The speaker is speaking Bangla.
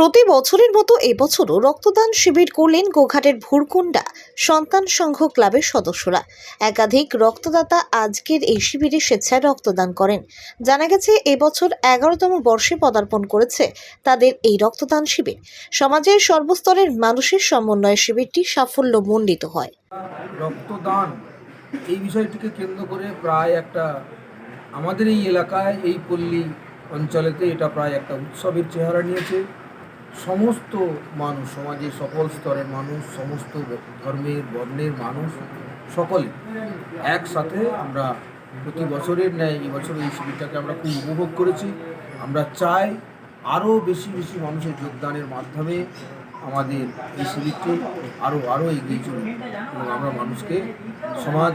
প্রতি বছরের মতো এবছরও রক্তদান শিবির করলেন গোঘাটের ভুরকুন্ডা সন্তান সংঘ ক্লাবের সদস্যরা। একাধিক রক্তদাতা আজকের এই শিবিরে স্বেচ্ছায় রক্তদান করেন। জানা গেছে, এবছর এগারোতম বর্ষে পদার্পণ করেছে তাদের এই রক্তদান শিবির। সমাজের সর্বস্তরের মানুষের সমন্বয়ে শিবিরটি সাফল্যমণ্ডিত হয়। রক্তদান এই বিষয়টিকে কেন্দ্র করে প্রায় একটা আমাদের এই এলাকায়, এই পল্লী অঞ্চলেতে এটা প্রায় একটা উৎসবের চেহারা নিয়েছে। সমস্ত মানুষ, সমাজের সকল স্তরের মানুষ, সমস্ত ধর্মের, বর্ণের মানুষ, সকলে একসাথে আমরা প্রতি বছরের ন্যায় এই বছর এই শিবিরটাকে আমরা খুব উপভোগ করেছি। আমরা চাই আরও বেশি বেশি মানুষের যোগদানের মাধ্যমে আমাদের এই শিবিরটি আরও আরও এগিয়ে চলুক এবং আমরা মানুষকে সমাজ